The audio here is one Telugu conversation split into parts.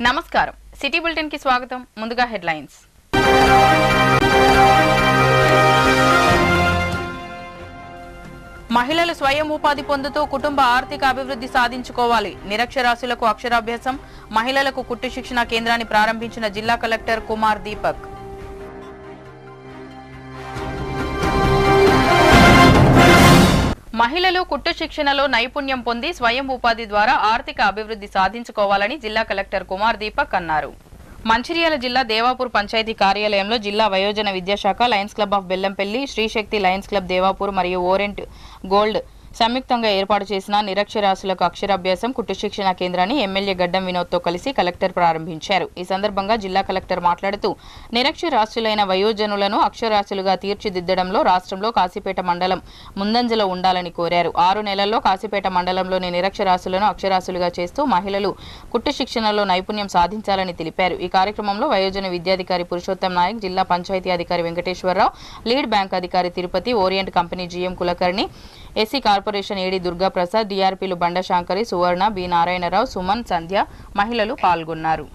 నమస్కారం. సిటీ బులెటిన్కి స్వాగతం. ముందుగా హెడ్లైన్స్. మహిళలు స్వయం ఉపాధి పొందుతూ కుటుంబ ఆర్థిక అభివృద్ధి సాధించుకోవాలి. నిరక్షరాస్యులకు అక్షరాభ్యాసం మహిళలకు కుట్టు శిక్షణ కేంద్రాన్ని ప్రారంభించిన జిల్లా కలెక్టర్ కుమార్ దీపక్. మహిళలు కుట్టు శిక్షణలో నైపుణ్యం పొంది స్వయం ఉపాధి ద్వారా ఆర్థిక అభివృద్ధి సాధించుకోవాలని జిల్లా కలెక్టర్ కుమార్ దీపక్ అన్నారు. మంచిర్యాల జిల్లా దేవాపూర్ పంచాయతీ కార్యాలయంలో జిల్లా వయోజన విద్యాశాఖ Lions Club of Bellampalli Srishakti Lions Club Devapur మరియు ఓరెంట్ గోల్డ్ సంయుక్తంగా ఏర్పాటు చేసిన నిరక్షరాస్యులకు అక్షరాభ్యాసం కుట్టు శిక్షణ కేంద్రాన్ని ఎమ్మెల్యే గడ్డం వినోద్తో కలిసి కలెక్టర్ ప్రారంభించారు. ఈ సందర్భంగా జిల్లా కలెక్టర్ మాట్లాడుతూ నిరక్షరాస్యులైన వయోజనులను అక్షరాస్యులుగా తీర్చిదిద్దడంలో రాష్ట్రంలో కాశీపేట మండలం ముందంజలో ఉండాలని కోరారు. ఆరు నెలల్లో కాశీపేట మండలంలోని నిరక్షరాస్యులను అక్షరాస్యులుగా చేస్తూ మహిళలు కుట్టు శిక్షణలో నైపుణ్యం సాధించాలని తెలిపారు. ఈ కార్యక్రమంలో వయోజన విద్యాధికారి పురుషోత్తం నాయక్ జిల్లా పంచాయతీ అధికారి వెంకటేశ్వరరావు లీడ్ బ్యాంక్ అధికారి Tirupati Orient company GM Kulkarni SC corporation AD Durgaprasad డిఆర్పీలు Bandashankari Suvarna B Narayanarao Suman Sandhya మహిళలు పాల్గొన్నారు.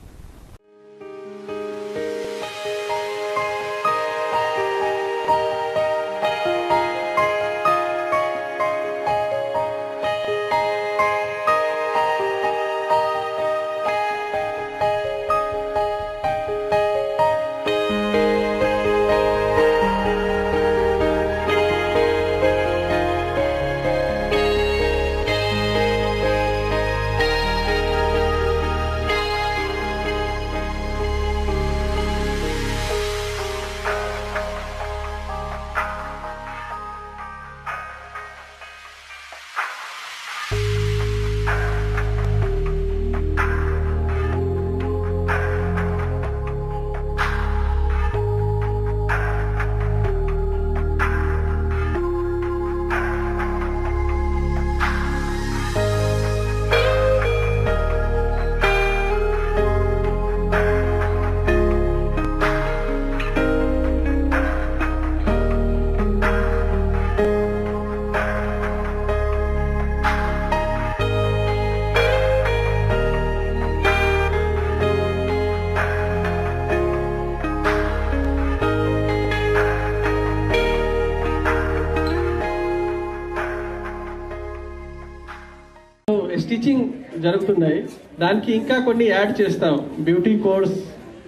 స్టిచ్చింగ్ జరుగుతున్నాయి. దానికి ఇంకా కొన్ని యాడ్ చేస్తాం. బ్యూటీ కోర్స్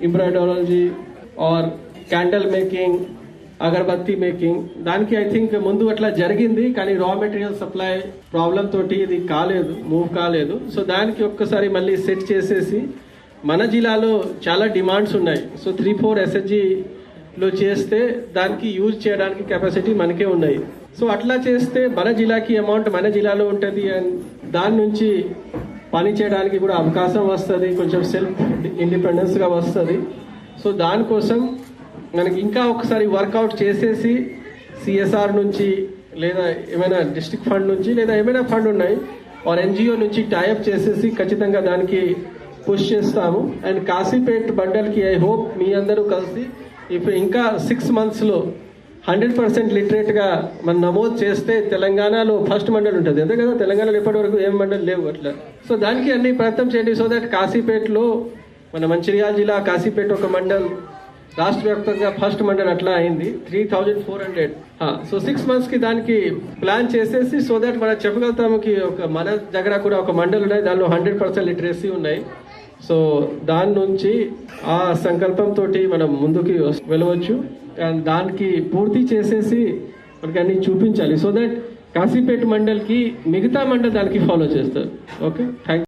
ఎంబ్రాయిడరాలజీ or candle making agarbatti making. దానికి ఐ థింక్ ముందు అట్లా జరిగింది కానీ రా మెటీరియల్ సప్లై ప్రాబ్లం తోటి ఇది కాలేదు మూవ్ కాలేదు. సో దానికి ఒక్కసారి మళ్ళీ సెట్ చేసేసి మన జిల్లాలో చాలా డిమాండ్స్ ఉన్నాయి. సో త్రీ ఫోర్ ఎస్ఎస్జిలో చేస్తే దానికి యూజ్ చేయడానికి కెపాసిటీ మనకే ఉన్నాయి. సో అట్లా చేస్తే మన జిల్లాకి అమౌంట్ మన జిల్లాలో ఉంటుంది అండ్ దాని నుంచి పని చేయడానికి కూడా అవకాశం వస్తుంది కొంచెం సెల్ఫ్ ఇండిపెండెన్స్గా వస్తుంది. సో దానికోసం మనకి ఇంకా ఒకసారి వర్కౌట్ చేసేసి సిఎస్ఆర్ నుంచి లేదా ఏమైనా డిస్ట్రిక్ట్ ఫండ్ నుంచి లేదా ఏమైనా ఫండ్ ఉన్నాయి ఆర్ ఎన్జిఓ నుంచి టైఅప్ చేసేసి ఖచ్చితంగా దానికి పుష్ చేస్తాము. అండ్ కాశీపేట్ బండల్కి ఐ హోప్ మీ అందరూ కలిసి ఇప్పుడు ఇంకా సిక్స్ మంత్స్లో హండ్రెడ్ పర్సెంట్ లిటరేట్గా మనం నమోదు చేస్తే తెలంగాణలో ఫస్ట్ మండల్ ఉంటుంది. అంతే కదా? తెలంగాణలో ఎప్పటి వరకు ఏం మండలి లేవు అట్లా. సో దానికి అన్ని ప్రయత్నం చేయండి. సో దట్ కాశీపేటలో మన మంచిర్యాల జిల్లా కాశీపేట ఒక మండల్ రాష్ట్ర వ్యాప్తంగా ఫస్ట్ మండల్ అట్లా అయింది. Three thousand four hundred. So six మంత్స్కి దానికి ప్లాన్ చేసేసి సో దట్ మనం చెప్పగలుగుతాము కి ఒక మన దగ్గర కూడా ఒక మండల్ ఉన్నాయి. దానిలో హండ్రెడ్ పర్సెంట్ లిటరసీ ఉన్నాయి. సో దాని నుంచి ఆ సంకల్పంతో మనం ముందుకి వెళ్ళవచ్చు. అండ్ దానికి పూర్తి చేసేసి మనకి అన్ని చూపించాలి. సో దట్ కాశీపేట మండల్కి మిగతా మండల్ దానికి ఫాలో చేస్తారు. Okay thank